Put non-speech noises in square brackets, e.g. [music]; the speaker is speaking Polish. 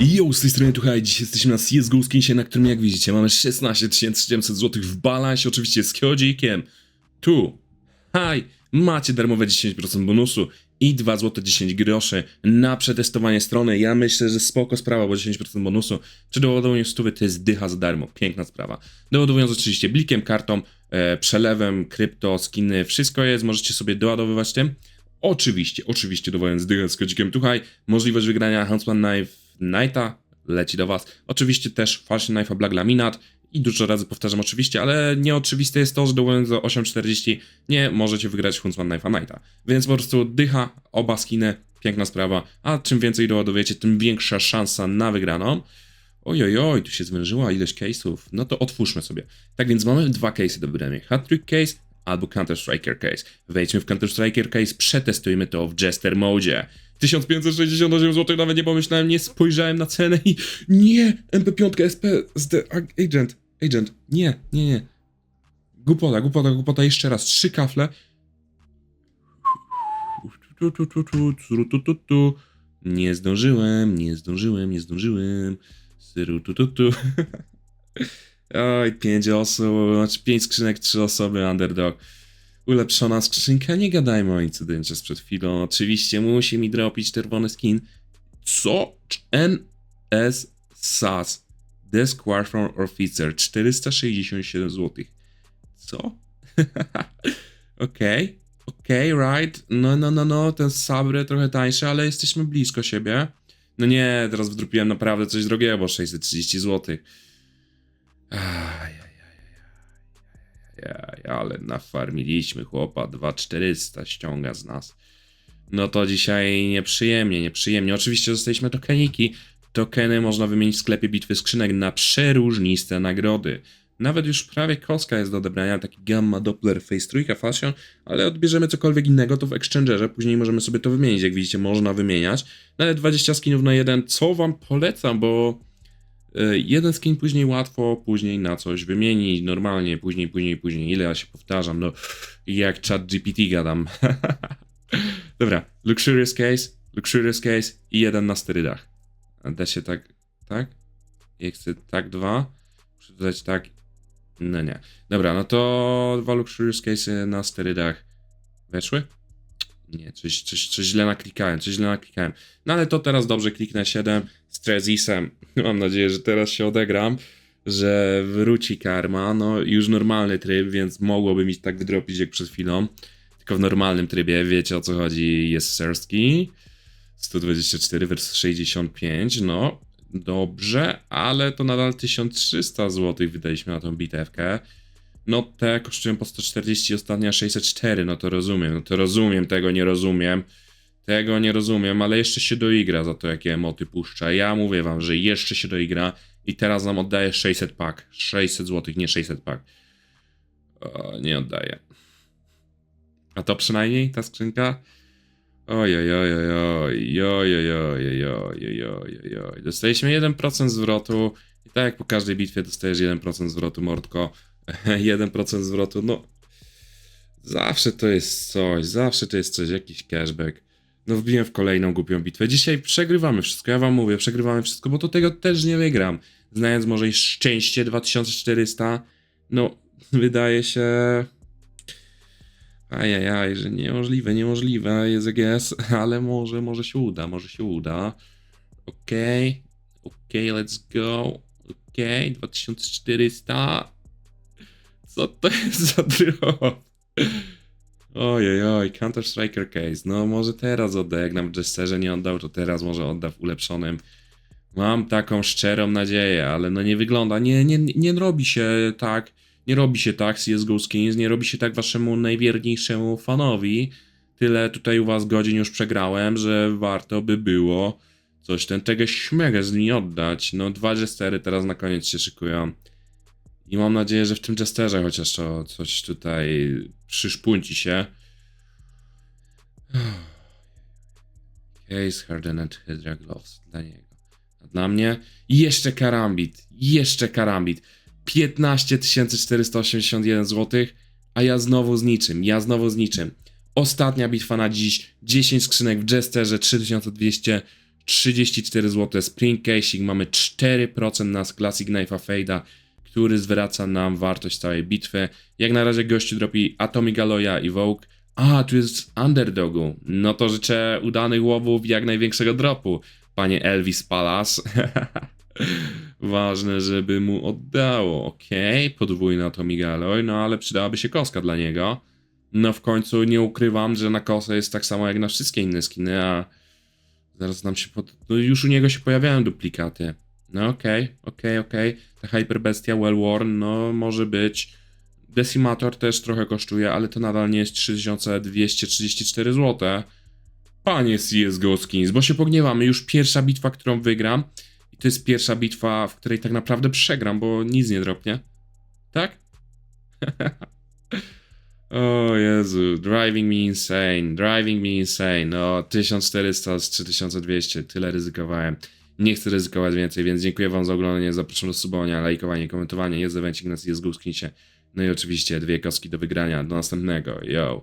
Yo, z tej strony Tuchaj, dzisiaj jesteśmy na CSGO Skinsie, na którym jak widzicie mamy 16 700 zł w balansie, oczywiście z kodzikiem. Tu, haj, macie darmowe 10% bonusu i 2 zł 10 groszy na przetestowanie strony. Ja myślę, że spoko sprawa, bo 10% bonusu przy doładowaniu stówy to jest dycha za darmo, piękna sprawa. Doładowując oczywiście blikiem, kartą, e, przelewem, krypto, skiny, wszystko jest, możecie sobie doładowywać tym. Oczywiście, oczywiście dowołując dychę z kodzikiem Tuchaj, możliwość wygrania Huntsman Knife Knighta leci do Was. Oczywiście też Fashion Knife Black Laminat i dużo razy powtarzam oczywiście, ale nieoczywiste jest to, że dołożąc do 8.40 nie możecie wygrać Huntsman Knife'a Knighta. Więc po prostu dycha, oba skiny, piękna sprawa, a czym więcej doładujecie, tym większa szansa na wygraną. Ojojoj, tu się zwężyła ilość case'ów. No to otwórzmy sobie. Tak więc mamy dwa case'y do wybrania. Hat-trick case albo Counter-Striker case. Wejdźmy w Counter-Striker case, przetestujmy to w Jester modzie. 1568 zł, nawet nie pomyślałem, nie spojrzałem na cenę i nie, MP5 SP The Agent, Agent, nie, nie, nie. Głupota, głupota, głupota, jeszcze raz, trzy kafle. Nie zdążyłem, nie zdążyłem, nie zdążyłem. Syru, tu, tu. [laughs] Oj, pięć osób, znaczy pięć skrzynek, trzy osoby, underdog. Ulepszona skrzynka, nie gadajmy o incydencie sprzed chwilą. Oczywiście musi mi dropić czerwony skin. Co? NS SAS. The Squadron Officer 467 zł. Co? [laughs] Okej, okej, right. No, no, no, no, ten Sabre trochę tańszy, ale jesteśmy blisko siebie. No nie, teraz wdropiłem naprawdę coś drogiego, bo 630 zł. Aj, Jaj, ale nafarmiliśmy chłopa, 2400 ściąga z nas. No to dzisiaj nieprzyjemnie, nieprzyjemnie. Oczywiście dostaliśmy tokeniki. Tokeny można wymienić w sklepie bitwy skrzynek na przeróżniste nagrody. Nawet już prawie koska jest do odebrania, taki Gamma Doppler Face Trójka Fashion, ale odbierzemy cokolwiek innego, to w Exchangerze, później możemy sobie to wymienić, jak widzicie, można wymieniać. Nawet 20 skinów na jeden, co wam polecam, bo Jeden skin później łatwo, później na coś wymienić, normalnie, później, później, później. Ile ja się powtarzam, no jak chat GPT gadam. [laughs] Dobra, luxurious case, luxurious case i jeden na sterydach. Da się tak, tak? Jak chcę tak dwa, muszę dodać tak, no nie. Dobra, no to dwa luxurious case na sterydach weszły? Nie, coś, coś, coś źle naklikałem, coś źle naklikałem. No ale to teraz dobrze kliknę 7 z Trezisem. [laughs] Mam nadzieję, że teraz się odegram, że wróci karma. No już normalny tryb, więc mogłoby mi tak wydropić jak przed chwilą. Tylko w normalnym trybie, wiecie o co chodzi, jest serski. 124 versus 65, no dobrze, ale to nadal 1300 zł wydaliśmy na tą bitewkę. No te kosztują po 140, ostatnia 604, no to rozumiem, no to rozumiem, tego nie rozumiem. Tego nie rozumiem, ale jeszcze się doigra za to, jakie emoty puszcza. Ja mówię wam, że jeszcze się doigra i teraz nam oddaje 600 pak. 600 zł, nie 600 pak. O, nie oddaję. A to przynajmniej ta skrzynka? Oj, oj, oj, oj, oj, oj, oj, oj, oj, oj, oj, oj, oj. Dostaliśmy 1% zwrotu i tak jak po każdej bitwie dostajesz 1% zwrotu, mordko. 1% zwrotu, no zawsze to jest coś, zawsze to jest coś, jakiś cashback. No wbiłem w kolejną głupią bitwę. Dzisiaj przegrywamy wszystko, ja wam mówię, przegrywamy wszystko, bo to tego też nie wygram. Znając może i szczęście 2400, no [laughs] wydaje się... Ajajaj, że niemożliwe, niemożliwe jest guess, [laughs] ale może, może się uda, może się uda. Okej, okay, okej, okay, let's go. Okej, okay, 2400. Co to jest za drop? Ojej, oj, Counter Striker Case. No może teraz odda, jak nam w nie oddał, to teraz może odda w ulepszonym. Mam taką szczerą nadzieję, ale no nie wygląda, nie, nie, nie robi się tak, nie robi się tak CSGO Skins, nie robi się tak waszemu najwierniejszemu fanowi. Tyle tutaj u was godzin już przegrałem, że warto by było coś ten tego śmega z niej oddać. No dwa Jestery teraz na koniec się szykują. I mam nadzieję, że w tym Jesterze chociaż to coś tutaj przyszpunci się. Case Hardened Hydra Gloves dla niego. A dla mnie jeszcze karambit. Jeszcze karambit. 15 481 zł, a ja znowu z niczym. Ja znowu z niczym. Ostatnia bitwa na dziś. 10 skrzynek w Jesterze 3200. 34 zł. Spring Casing mamy 4% na Classic Knife'a Fade'a, który zwraca nam wartość całej bitwy. Jak na razie gościu dropi Atomic Alloya i Vogue. A, tu jest Underdogu. No to życzę udanych łowów jak największego dropu, panie Elvis Palace. [laughs] Ważne, żeby mu oddało. Okej, podwójny Atomic Alloy, no ale przydałaby się koska dla niego. No w końcu nie ukrywam, że na kosę jest tak samo jak na wszystkie inne skiny, a zaraz nam się pod... No już u niego się pojawiają duplikaty. No okej, okej, okej. Ta Hyperbestia Well Worn, no może być. Decimator też trochę kosztuje, ale to nadal nie jest 3234 zł. Panie CSGO Skins, bo się pogniewamy. Już pierwsza bitwa, którą wygram. I to jest pierwsza bitwa, w której tak naprawdę przegram, bo nic nie dropnie. Tak? [laughs] o Jezu, driving me insane, driving me insane. No, 1400 z 3200, tyle ryzykowałem. Nie chcę ryzykować więcej, więc dziękuję wam za oglądanie, zapraszam do subowania, lajkowanie, komentowanie. Jest evencik na CSGO Skinsie. No i oczywiście dwie kostki do wygrania. Do następnego. Yo.